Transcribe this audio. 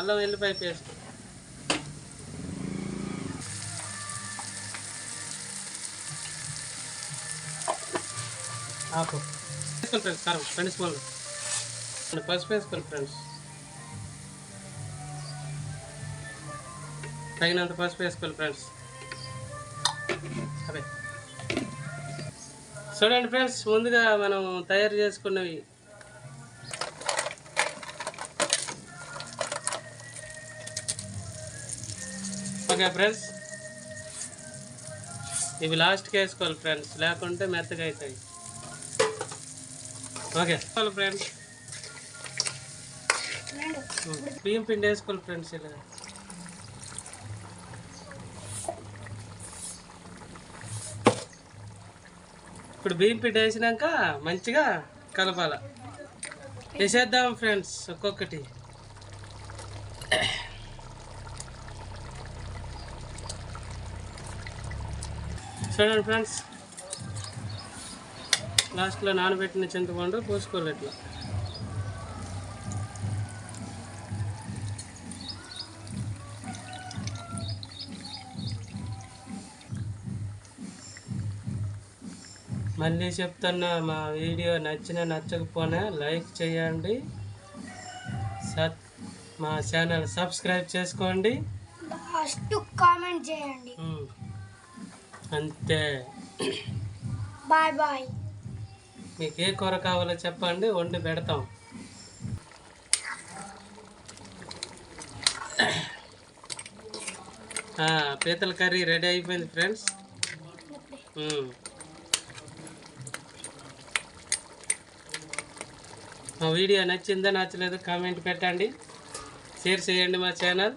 అల్లం వెల్లిపాయ పేస్ట్. ఆకు వేసుకోండి ఫ్రెండ్స్ కారం రెండు స్పూన్లు పసుపు వేసుకోండి ఫ్రెండ్స్. తగినంత పసుపు వేసుకోవాలి ఫ్రెండ్స్. అదే చూడండి ఫ్రెండ్స్ ముందుగా మనం తయారు చేసుకున్నవి. Okay friends. ఇవి లాస్ట్కి వేసుకోవాలి ఫ్రెండ్స్. లేకుంటే మెత్తగా అవుతాయి. ఓకే. వేసుకోవాలి ఫ్రెండ్స్. బియ్యం పిండి వేసుకోవాలి ఫ్రెండ్స్ ఇలా. ఇప్పుడు బియ్యం పిండి వేసినాక మంచిగా కలపాల. వేసేద్దాం ఫ్రెండ్స్ ఒక్కొక్కటి. చూడండి ఫ్రెండ్స్. లాస్ట్లో నానబెట్టిన చింతపండు పోసుకోవాలి ఇట్లా. మళ్ళీ చెప్తున్నా మా వీడియో నచ్చిన నచ్చకపోయినా లైక్ చేయండి. సబ్ మా ఛానల్ సబ్స్క్రైబ్ చేసుకోండి. కామెంట్ చేయండి. అంతే. Bye bye. మీకు ఏ కూర కావాలో చెప్పండి వండి పెడతాం. పీతల కర్రీ రెడీ అయిపోయింది ఫ్రెండ్స్. మా వీడియో నచ్చిందా నచ్చలేదు కామెంట్ పెట్టండి. షేర్ చేయండి మా ఛానల్.